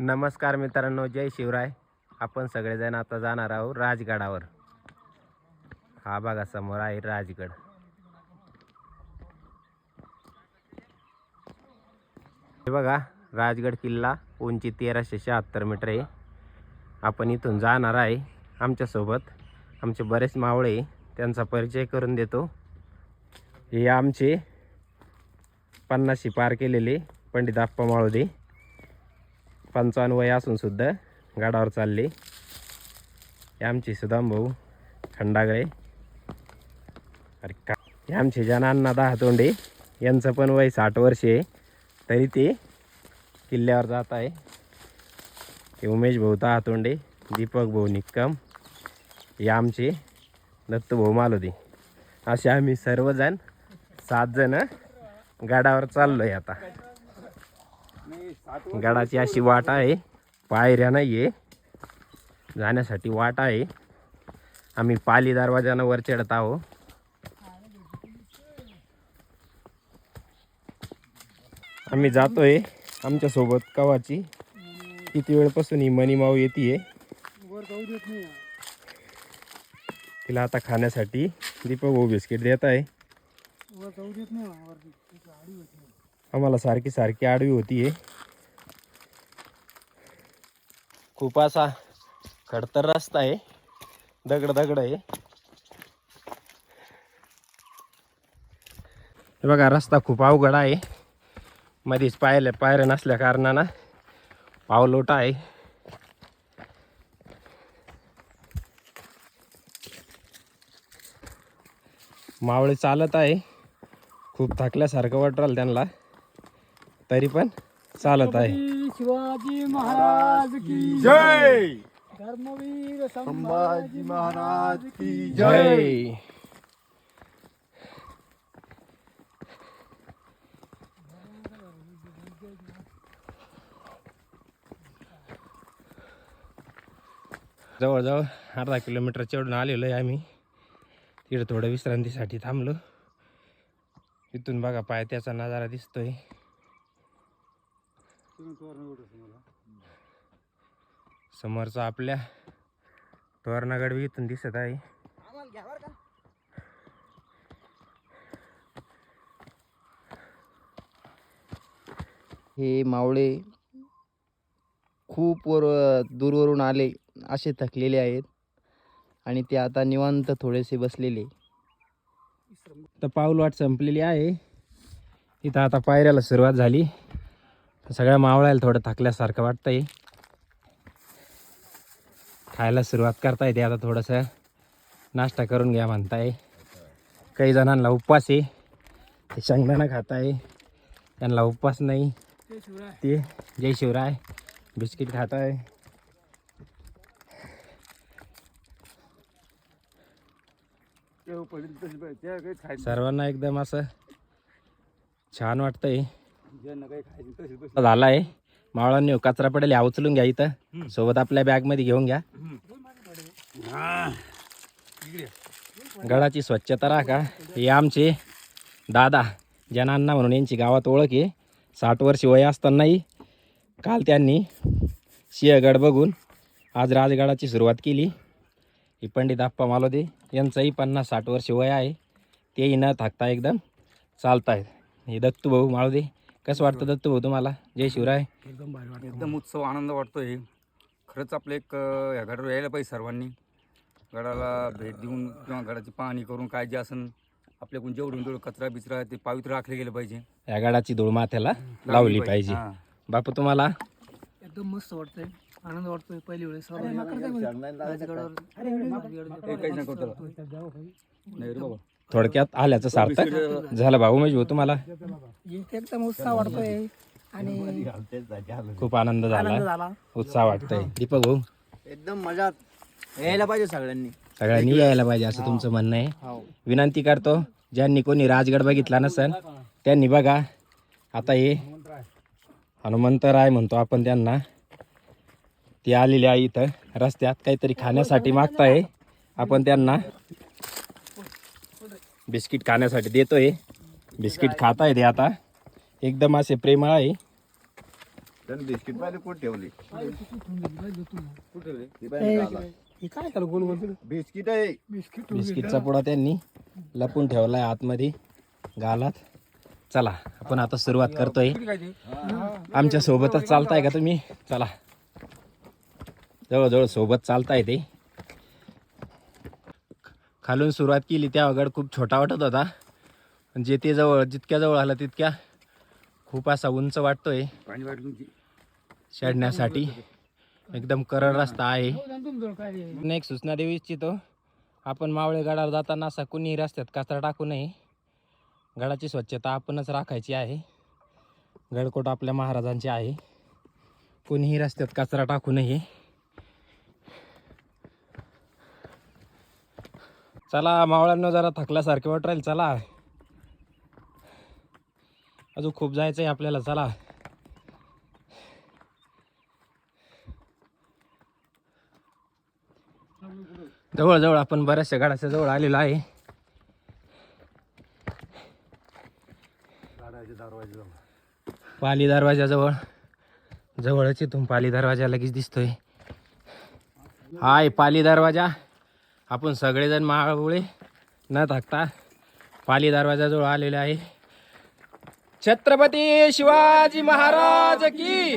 नमस्कार मित्रांनो जय शिवराय. आपण सगळेजण आता जाणार आहोत राजगडावर. हा बघा समोर आहे राजगड. हे बघा राजगड किल्ला उंची तेराशे शहात्तर मीटर आहे. आपण इथून जाणार आहे आमच्यासोबत. आमचे बरेच मावळे त्यांचा परिचय करून देतो. हे आमचे पन्नाशी पार केलेले पंडित आप्पा माळोदे. पंचावन्न वय असून सुद्धा गाडावर चालले. आमची सुदाम भाऊ खंडागळे. अरे का हे आमचे जनांना दहा तोंडे. यांचं पण वय साठ वर्ष आहे. तरी ते किल्ल्यावर जात आहे. ते उमेश भाऊ दहा तोंडे दीपक भाऊ निक्कम. हे आमचे दत्तभाऊ भाऊ असे आम्ही सर्वजण सात जण गाडावर आहे आता. गडाची अशी वाट आहे. पायऱ्या नाही आहे जाण्यासाठी वाट आहे. आम्ही पाली दरवाजानं वर चढत आहो. आम्ही जातोय आमच्यासोबत कवाची. किती वेळपासून ही मनीमाऊ येते तिला आता खाण्यासाठी दीपक भाऊ बिस्किट देत आहे. आम्हाला सारखी सारखी आडवी होतीये. खूप असा खडतर रस्ता आहे. दगड दगड आहे. हे बघा रस्ता खूप अवघड आहे. मध्येच पायऱ्या पायऱ्या नसल्या कारणानं पावलोटा आहे. मावळे चालत आहे. खूप थकल्यासारखं वाटलं त्यांना. तरी पण चालत आहे. शिवाजी महाराज की जय। धर्मवीर संभाजी महाराज की जय। जवळजवळ अर्धा किलोमीटर चढून आलेलो आहे आम्ही. तिकडे थोडं विश्रांतीसाठी थांबलो. इथून बघा पाय त्याचा नजारा दिसतोय. समोरचा आपल्या तोरणागड बी इथून दिसत आहे. हे मावळे खूप वर दूरवरून आले असे थकलेले आहेत. आणि ते आता निवांत थोडेसे बसलेले. तर पाऊल वाट संपलेली आहे. इथं आता पायऱ्याला सुरुवात झाली. सगळ्या मावळायला थोडं थकल्यासारखं वाटतंय. खायला सुरुवात करता येते आता थोडंसं नाश्ता करून घ्या म्हणताय. काही जणांना उपवास आहे. ते शेंगदाणा त्यांना उपवास नाही. ते जय शिवराय बिस्किट खाताय. आहे सर्वांना एकदम असं छान वाटतंय. झाला आहे मावळांनी कचरा पडेल हा उचलून घ्या इथं. सोबत आपल्या बॅगमध्ये घेऊन घ्या. गडाची स्वच्छता राखा. हे आमचे दादा जनांना म्हणून यांची गावात ओळख आहे. साठ वर्ष वय असतानाही काल त्यांनी सिंहगड बघून आज राजगडाची सुरुवात केली. ही पंडित आप्पा मालोदे यांचंही पन्नास साठ वर्ष वय आहे. तेही न थाकता एकदम चालतायत. हे दत्तू भाऊ माळोदे कसं वाटतं दत्तू भाऊ तुम्हाला? जय शिवराय. एकदम भारी वाटतं. एकदम उत्सव आनंद वाटतोय खरंच आपलं एक अं, या गडावर यायला पाहिजे सर्वांनी. गडाला भेट देऊन किंवा गडाची पाहणी करून काय जे असन आपल्याकडून जेवढून जेवढं कचरा बिचरा ते पवित्र राखले गेलं पाहिजे. या गडाची धूळ माथ्याला लावली पाहिजे. हां. बापू तुम्हाला? एकदम मस्त वाटतंय. आनंद वाटतोय पहिली वेळेस. राजगडावर हे काहीच नाही करतो नाही रे बाबा. थोडक्यात आल्याचं सार्थक झालं भाऊ म्हणजे भाऊ तुम्हाला? एकदम उत्साह वाटतोय आणि खूप आनंद झाला. उत्साह वाटतंय. दीपक भाऊ? एकदम मजा यायला पाहिजे सगळ्यांनी. सगळ्यांनी यायला पाहिजे असं तुमचं म्हणणं आहे. हो. विनंती करतो ज्यांनी कोणी राजगड बघितला नसेल त्यांनी बघा. आता हे हनुमंतराय म्हणतो आपण त्यांना. ते आलेले आहे इथं. रस्त्यात काहीतरी खाण्यासाठी मागताय. आपण त्यांना बिस्किट खाण्यासाठी देतोय. बिस्किट खाताय ते आता. एकदम असे प्रेमळ आहे. त्यानं बिस्किट पाहिजे कुठे ठेवली? हे काय करा गोल गोल? बिस्किट आहे. बिस्किट बिस्किटचा पुडा त्यांनी लपून ठेवलाय आतमध्ये गालात. चला आपण आता सुरुवात करतोय. आमच्या सोबतच चालताय का तुम्ही? चला. जवळजवळ सोबत चालताय ते. खालून सुरुवात केली त्या गड खूप छोटा वाटत होता. पण जे ते जवळ जितक्या जवळ आला तितक्या खूप असा उंच वाटतोय. चढण्यासाठी एकदम करड रस्ता आहे. एक सूचना देऊ इच्छितो. आपण मावळे गडावर जाताना असा कुणीही रस्त्यात कचरा टाकू नये. गडाची स्वच्छता आपणच राखायची आहे. गडकोट आपल्या महाराजांचे आहे. कुणीही रस्त्यात कचरा टाकू नये. चला मावळ्यांना जरा थकल्यासारखे वाट राहील चला. अजून खूप जायचं आहे आपल्याला चला. जवळजवळ आपण बऱ्याचशा गाड्याच्या जवळ आलेलो आहे. पाली दरवाजाजवळ जवळच इथून पाली दरवाजा लगेच दिसतोय. हाय पाली दरवाजा. आपण सगळेजण मावळे न थकता पाली दरवाजाजवळ आलेले आहे. छत्रपती शिवाजी महाराज की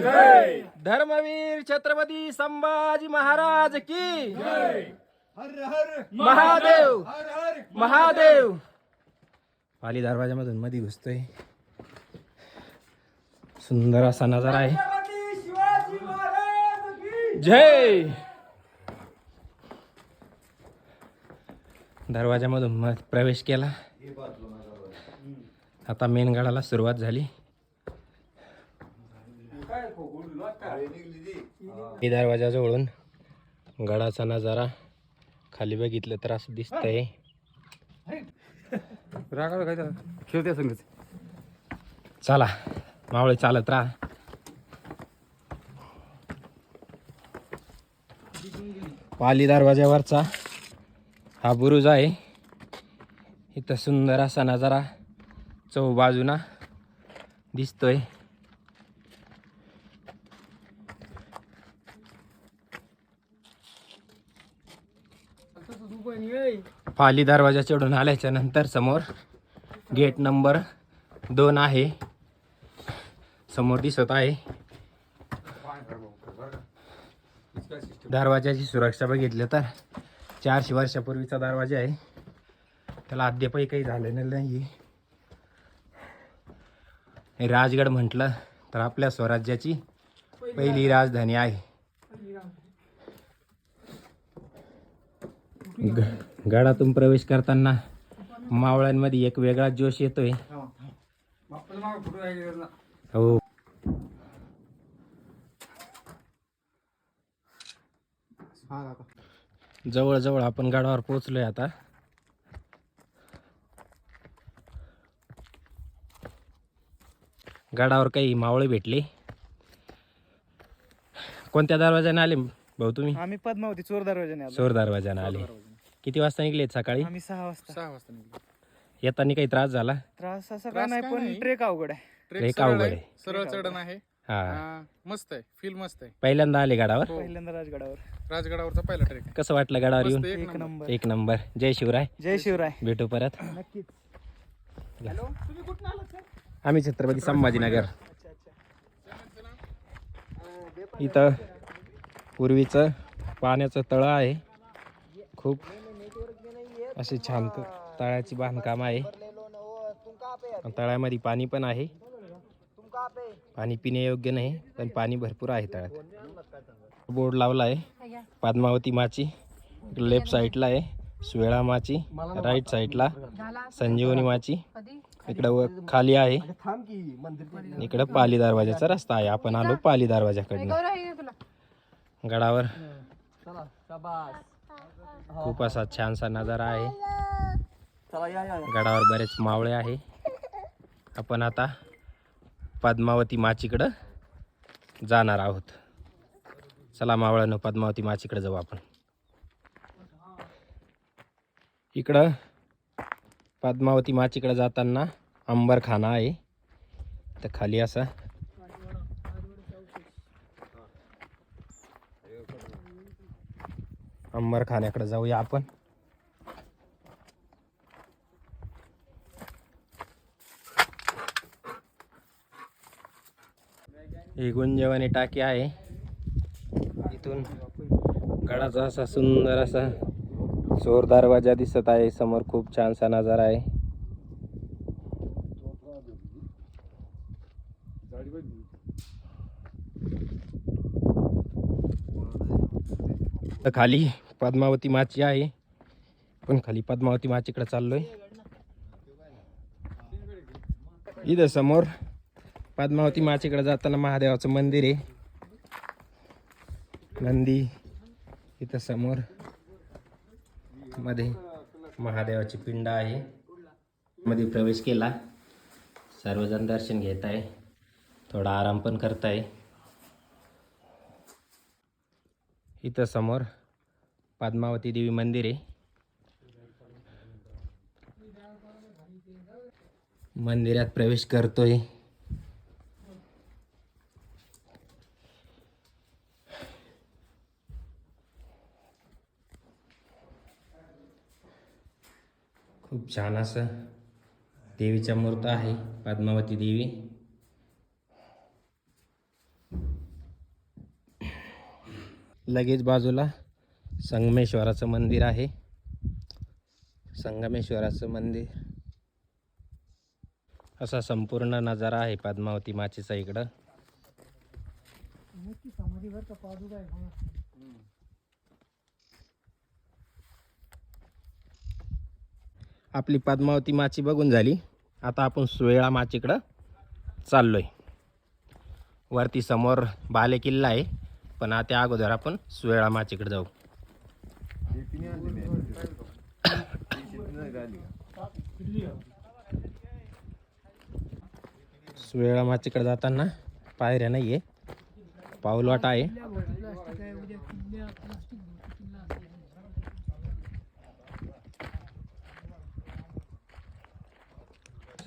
धर्मवीर छत्रपती संभाजी महाराज की महादेव. महादेव. पाली दरवाजामधून मध्ये घुसतोय. सुंदर असा नजारा आहे. जय. दरवाजामधून मग प्रवेश केला. आता मेन गडाला सुरुवात झाली. ही दरवाजाजवळून गडाचा नजारा खाली बघितलं तर असं दिसतंय? खेळते संगच चला मावळे चालत राहा. पाली दरवाज्यावरचा हा बुरुज आहे. इथं सुंदर असा नजारा चौ बाजूना दिसतोय. पाली दरवाजा चढून आल्याच्यानंतर समोर गेट नंबर दोन आहे. समोर दिसत आहे. दरवाजाची सुरक्षा बघितली तर चारशे वर्षापूर्वीचा दरवाजा आहे. त्याला अद्यापही काही झालेलं नाही हे राजगड म्हटलं तर आपल्या स्वराज्याची पहिली राजधानी आहे. ग- गडातून प्रवेश करताना मावळ्यांमध्ये एक वेगळा जोश येतोय. हो. जवळजवळ आपण गडावर पोहोचलोय आता. गडावर काही मावळे भेटले. कोणत्या दरवाजाने आले भाऊ तुम्ही? आम्ही पद्मावती चोर दरवाजाने चोर दरवाजाने आले. किती वाजता निघलेत सकाळी? आम्ही सहा वाजता. सहा वाजता निघलो. येताना काही त्रास झाला? त्रास असा काय नाही पण. ट्रेक अवघड आहे. ट्रेक सरळ अवघड आहे. आहे. सरळ चढण आहे. हा. हा, मस्त आहे. फील मस्त आहे. पहिल्यांदा आले गडावर? हो. पहिल्यांदा राजगडावर. राजगडावरचा पहिला ट्रेक कसं वाटलं गडावर येऊन? एक एक नंबर. नंबर. एक नंबर. जय शिवराय. जय शिवराय. भेटू परत. नक्कीच. आम्ही छत्रपती संभाजीनगर. इथं पूर्वीचं पाण्याचं तळं आहे. खूप असे छान त- तळ्याची बांधकाम आहे. तळ्यामध्ये पाणी पण आहे. पाणी पिण्यायोग्य नाही पण पाणी भरपूर आहे तळ्यात. बोर्ड लावला आहे. पद्मावती माची लेफ्ट साईडला आहे. सुवेळा माची राईट साईडला संजीवनी माची. इकडं व खाली आहे. इकडं पाली दरवाजाचा रस्ता आहे. आपण आलो पाली दरवाजाकडनं. गडावर. खूप असा छानसा नजारा आहे. गडावर बरेच मावळे आहे. आपण आता पद्मावती माचीकडं जाणार आहोत. चला मावळानं पद्मावती माचीकडे जाऊ आपण. इकडं पद्मावती माचीकडे जाताना अंबरखाना आहे. तर खाली असा. अंबरखान्याकडे जाऊया आपण. ही गुंजवानी टाकी आहे. इथून गडाचा असा सुंदर असा चोर दरवाजा दिसत आहे. समोर खूप छानसा नजारा आहे. तर खाली पद्मावती माची आहे. पण खाली पद्मावती माचीकडे चाललोय. इथं समोर पद्मावती माचीकडे जाताना महादेवाचं मंदिर आहे. नंदी इथं समोर मध्ये महादेवाची पिंड आहे. मध्ये प्रवेश केला. सर्वजण दर्शन घेत आहे. थोडा आराम पण करताय. इथं समोर पद्मावती देवी मंदिर आहे. मंदिरात प्रवेश करतोय. खूप छान असं देवीचा मूर्त आहे पद्मावती देवी. लगेच बाजूला संगमेश्वराचं मंदिर आहे. संगमेश्वराचं मंदिर. असा संपूर्ण नजारा आहे पद्मावती माचीचा इकडं मोठी समाधी बरं का पादुका आहे हा. आपली पद्मावती माची बघून झाली. आता आपण सुवेळा माचीकडं चाललोय. वरती समोर बाले किल्ला आहे पण आता अगोदर आपण सुवेळा माचीकडे जाऊ. सुवेळा माचीकडे जाताना पायऱ्या नाही आहे पाऊलवाटा आहे.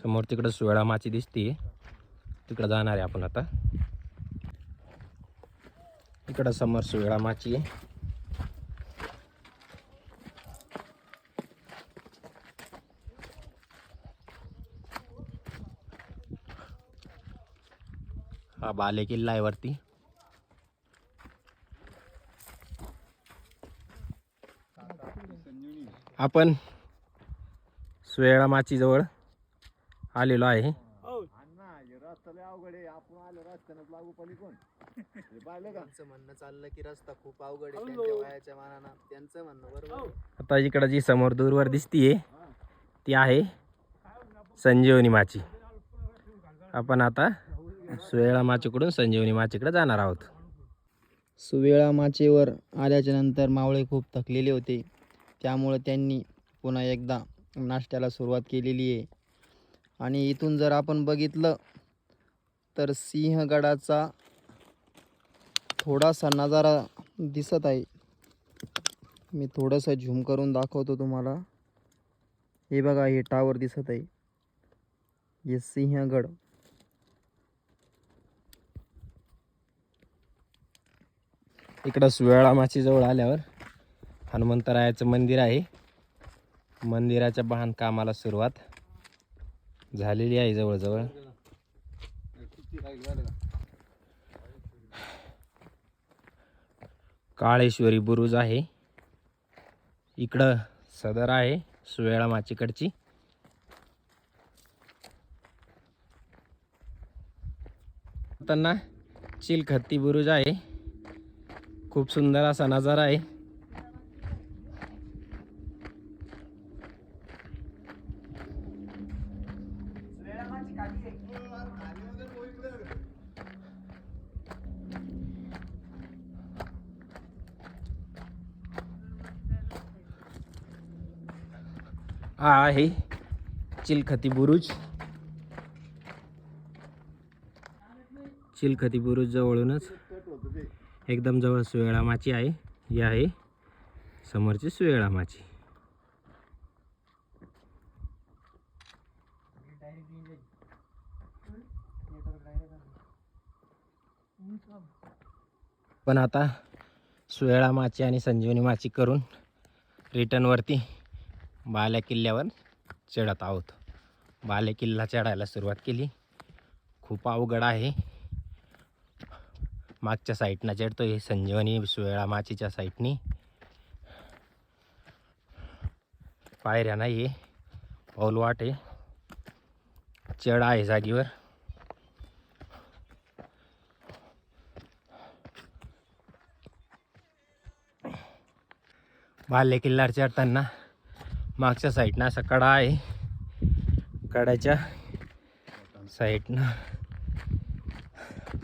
समोर तिकडं सुवेळा माची दिसते. तिकडं जाणार आहे आपण आता. इकडं समोर सुवेळा माची आहे. हा बाले किल्ला आहे वरती. आपण सुवेळा माची जवळ आलेलो आहे. त्यांचं म्हणणं चाललं की रस्ता खूप अवघड आहे. त्यांच्या वयाच्या मानानं त्यांचं म्हणणं बरोबर आहे. आता इकडं जी समोर दूरवर दिसतीये ती आहे संजीवनी माची. आपण आता सुवेळा माचीकडून संजीवनी माचीकडे जाणार आहोत. सुवेळा माचेवर आल्याच्यानंतर मावळे खूप थकलेले होते. त्यामुळे त्यांनी पुन्हा एकदा नाश्त्याला सुरुवात केलेली आहे. आणि इथून जर आपण बघितलं तर सिंहगडाचा थोडासा नजारा दिसत आहे. मी थोडंसं झूम करून दाखवतो तुम्हाला. हे बघा हे टावर दिसत आहे. हे सिंहगड. इकडं सुवेळामाची जवळ आल्यावर हनुमंतरायाचं मंदिर आहे. मंदिराच्या बांधकामाला सुरुवात. झालेली आहे जवळजवळ. काळेश्वरी बुरुज आहे. इकडं सदर आहे सुवेळा माचीकडची. त्यांना चिलखत्ती बुरुज आहे. खूप सुंदर असा नजारा आहे. हा आहे. चिलखती बुरुज. चिलखती बुरुज जवळूनच. एकदम जवळ सुवेळामाची आहे. ही आहे समोरची सुवेळामाची पण आता सुवेळा माची आणि संजीवनी माची करून रिटर्नवरती बाल्या किल्ल्यावर चढत आहोत. बाल्या किल्ला चढायला सुरुवात केली. खूप अवघड आहे. मागच्या साईडनं चढतो हे संजीवनी सुवेळा माचीच्या साईडनी पायऱ्या नाही आहे पाऊल वाट. आहे चढ आहे जागेवर. बाल्य किल्ल्यावर चढताना मागच्या साईडनं असा कडा आहे. कड्याच्या साईडनं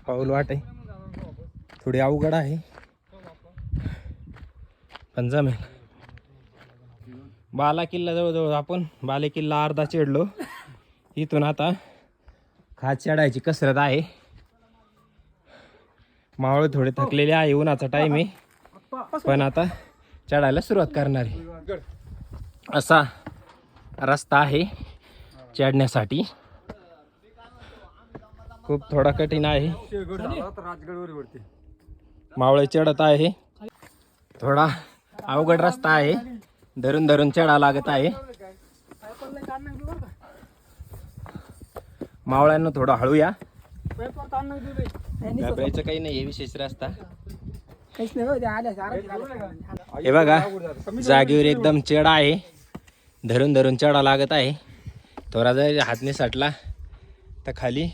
पाऊल वाट आहे. थोडी अवघड आहे. पण जमेल. बाला किल्ला जवळजवळ आपण बाले किल्ला अर्धा चढलो इथून आता खात चढायची कसरत आहे. मावळ थोडे थकलेले आहे उन्हाचा टाईम आहे. पण आता चढायला सुरुवात करणार आहे. असा रस्ता आहे चढण्यासाठी. खूप थोडा कठीण आहे. मावळे चढत आहे. थोडा अवघड रस्ता आहे. धरून धरून चढा लागत आहे. मावळ्यांना थोडं हळू या घाबरायचं काही नाही विशेष रस्ता. हे बघा जागेवर एकदम चढा आहे. धरून धरून चढा लागत आहे. थोडा जर हात निसटला तर खाली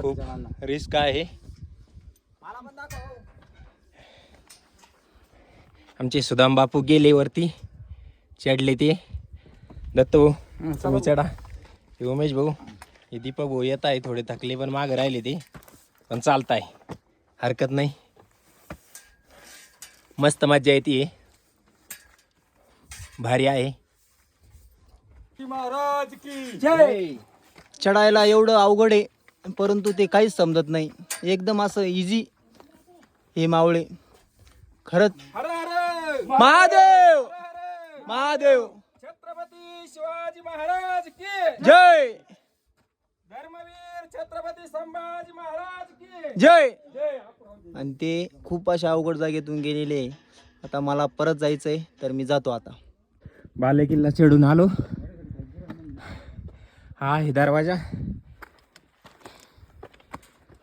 खूप रिस्क आहे. आमचे सुदाम बापू गेले वरती चढले ते. दत्त भाऊ तुम्ही चढा. हे उमेश भाऊ हे दीपक भाऊ येत आहे थोडे थकले पण मागे राहिले ते. पण चालत आहे हरकत नाही. मस्त मज्जा येते. भारी आहे. महाराज की जय! चढायला एवढं अवघड आहे परंतु ते काहीच समजत नाही. एकदम असं इझी हे मावळे. खरंच महादेव! महादेव! छत्रपती शिवाजी महाराज की जय! धर्मवीर छत्रपती संभाजी महाराज की जय! आणि ते खूप अशा अवघड जागेतून गेलेले आहे. आता मला परत जायचं आहे तर मी जातो आता. बाले किल्ला चढून आलो. हा आहे दरवाजा.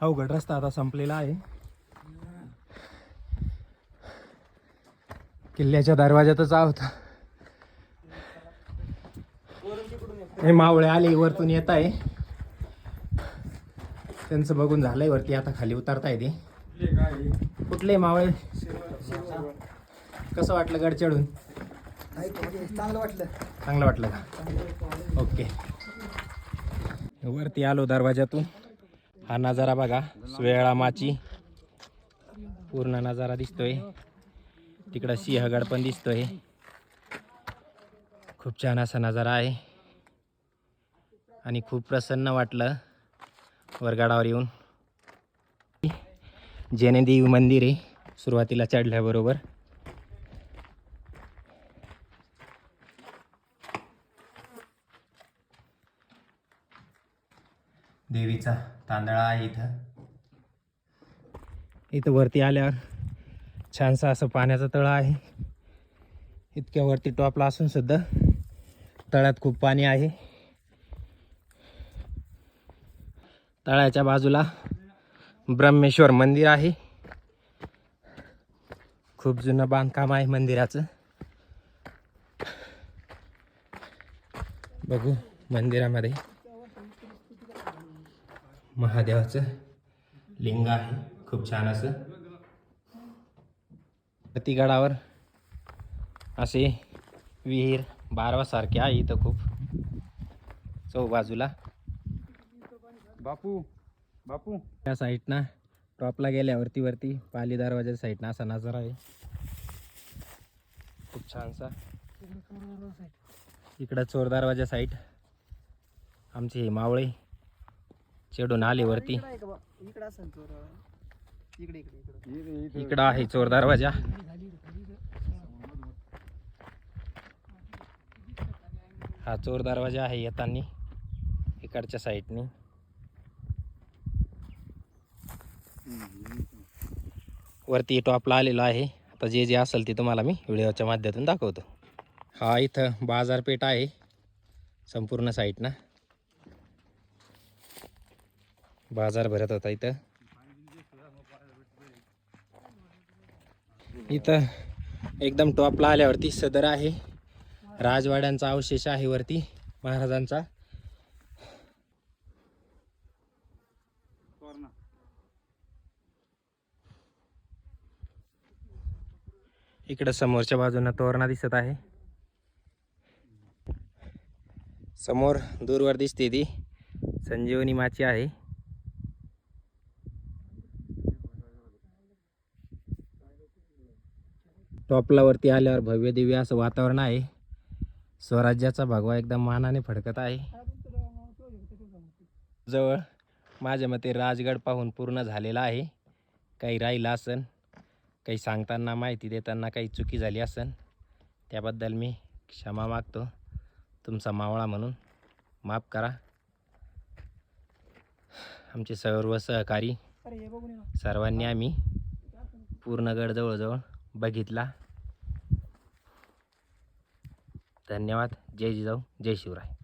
अवघड रस्ता आता संपलेला आहे. किल्ल्याच्या दरवाजातच आहोत हे मावळे आले वरतून येत आहे. त्यांचं बघून झालंय वरती आता खाली उतरता येते कुठले मावळे? कसं वाटलं गड चढून चांगलं वाटलं. चांगलं वाटलं का? ओके. वरती आलो दरवाजातून हा नजारा बघा सुवेळा माची. पूर्ण नजारा दिसतोय. तिकडं सिंहगड पण दिसतोय. खूप छान असा नजारा आहे. आणि खूप प्रसन्न वाटलं वरगडावर येऊन. जैनदेवी मंदिर आहे सुरुवातीला चढल्याबरोबर. देवीचा तांदळा आहे इथं. इथं वरती आल्यावर छानसं असं पाण्याचा तळ आहे. इतक्या वरती टॉपला असून सुद्धा तळ्यात खूप पाणी आहे. तळ्याच्या बाजूला ब्रह्मेश्वर मंदिर आहे. खूप जुनं बांधकाम आहे मंदिराचं. बघू मंदिरामध्ये. महादेवाचं लिंग आहे. खूप छान असं. गडावर असे विहीर बारवासारखे आहे इथं खूप. चौबाजूला. बापू बापू. त्या साईडनं टॉपला गेल्यावरती वरती पाली दरवाजा साईडनं असा नजारा आहे. खूप छानसा. इकडं चोर दरवाजा साईड. आमचे हे मावळे चढून आले वरती. इकडे असेल चोर. इकडे इकडे इकडे. इकडं आहे चोर दरवाजा. हा चोर दरवाजा आहे येताना इकडच्या साईडनी. वरती टॉपला आलेलो आहे. तर जे जे असेल ते तुम्हाला मी व्हिडिओच्या माध्यमातून दाखवतो. हा इथं बाजारपेठ आहे संपूर्ण साईडनं. बाजार भरत होता इथं. इथं एकदम टॉपला आल्यावरती सदर आहे. राजवाड्यांचा अवशेष आहे वरती महाराजांचा. इकडं समोरच्या बाजूनं तोरणा दिसत आहे. समोर दूरवर दिसते ती. संजीवनी माची आहे. टॉपला वरती आल्यावर भव्य दिव्य असं वातावरण आहे. स्वराज्याचा भगवा एकदम मानाने फडकत आहे. जवळ माझ्या मते राजगड पाहून पूर्ण झालेला आहे. काही राहिलं असन काही सांगताना माहिती देताना काही चुकी झाली असन त्याबद्दल मी क्षमा मागतो. तुमचा मावळा म्हणून माफ करा. आमचे सर्व सहकारी सर्वांनी आम्ही पूर्ण गड जवळजवळ बघितला. धन्यवाद. जय जिजाऊ. जय शिवराय.